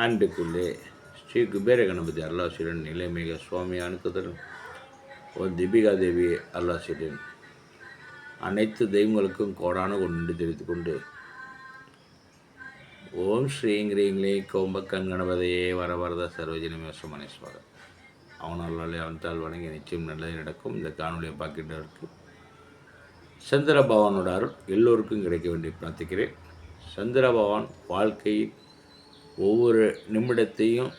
ஆண்டுக்குள்ளே ஸ்ரீ குபேர கணபதி அல்லாசிரியன் நிலைமிக சுவாமி அணுக்குதன் ஓ தீபிகா தேவி அல்லாசிரியன் அனைத்து தெய்வங்களுக்கும் கோடான கொண்டு தெரிவித்துக் கொண்டு ஓம் ஸ்ரீங் ரீங்லீ கோம்பக்கண் கணபதியே வர வரத சர்வஜனமே சுமனேஸ்வரர் அவனாலே அவன்தால் வணங்கி நிச்சயம் நல்லது நடக்கும். இந்த காணொலியை பார்க்கின்றவருக்கு சந்திர பகவானோட அருள் எல்லோருக்கும் கிடைக்க வேண்டி பிரார்த்திக்கிறேன். சந்திர பகவான் வாழ்க்கையில் ஒவ்வொரு நிமிடத்தையும்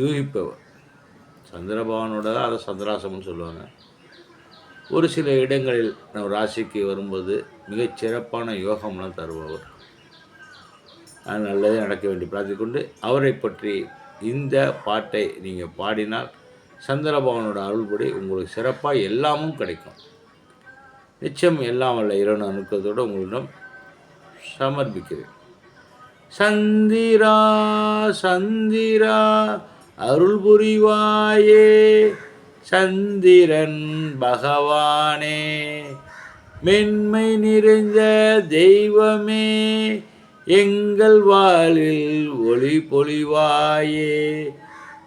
யூகிப்பவர். சந்திரபவனோட தான் அதை சந்திராசம்னு சொல்லுவாங்க. ஒரு சில இடங்களில் நம் ராசிக்கு வரும்போது மிகச் சிறப்பான யோகம்லாம் தருபவர். அது நல்லதே நடக்க வேண்டி பிரார்த்திக்கொண்டு அவரை பற்றி இந்த பாட்டை நீங்கள் பாடினால் சந்திரபவனோட அருள்படி உங்களுக்கு சிறப்பாக எல்லாமும் கிடைக்கும். நிச்சயம் எல்லாம் வல்ல இறைவன் அனுக்கிறதோடு உங்களிடம் சமர்ப்பிக்கிறேன். சந்திரா சந்திரா அருள் புரிவாயே சந்திரன் பகவானே. மென்மை நிறைந்த தெய்வமே எங்கள் வாழில் ஒளி பொழிவாயே.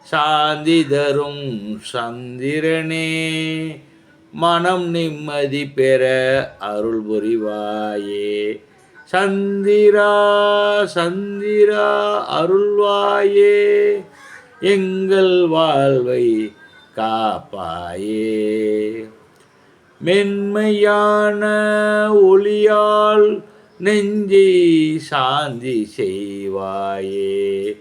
சாந்தி தரும் சந்திரனே மனம் நிம்மதி பெற அருள் புரிவாயே சந்திரா சந்திரா அருள்வாயே எங்கள் வாழ்வை காப்பாயே. மென்மையான ஒளியால் நெஞ்சி சாந்தி செய்வாயே.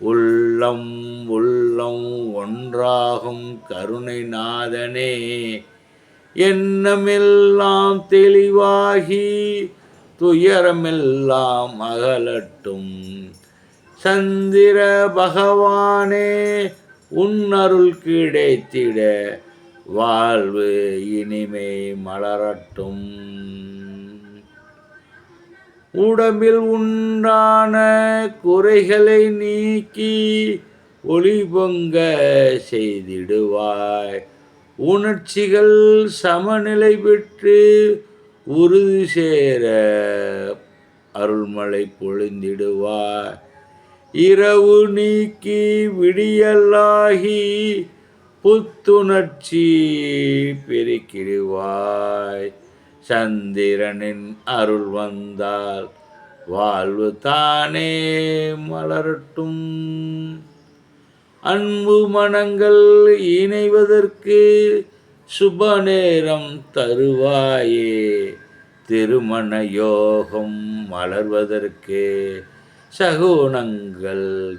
உள்ளம் உள்ளம் ஒன்றாகும் கருணை நாதனே எண்ணமெல்லாம் தெளிவாகி துயரமெல்லாம் அகலட்டும். சந்திர பகவானே உன்னருள் கிடைத்திட வாழ்வு இனிமை மலரட்டும். உடம்பில் உண்டான குறைகளை நீக்கி ஒளி பொங்க செய்திடுவாய். உணர்ச்சிகள் சமநிலை பெற்று உறுதி சேர அருள்மழை பொழிந்திடுவாய் இரவு நீக்கி விடியல்லாகி புத்துணர்ச்சி பெருக்கிடுவாய். சந்திரனின் அருள் வந்தால் வாழ்வு தானே மலரட்டும். அன்பு மனங்கள் இணைவதற்கு சுப நேரம் தருவாயே. திருமண யோகம் மலர்வதற்கு சகுனங்கள்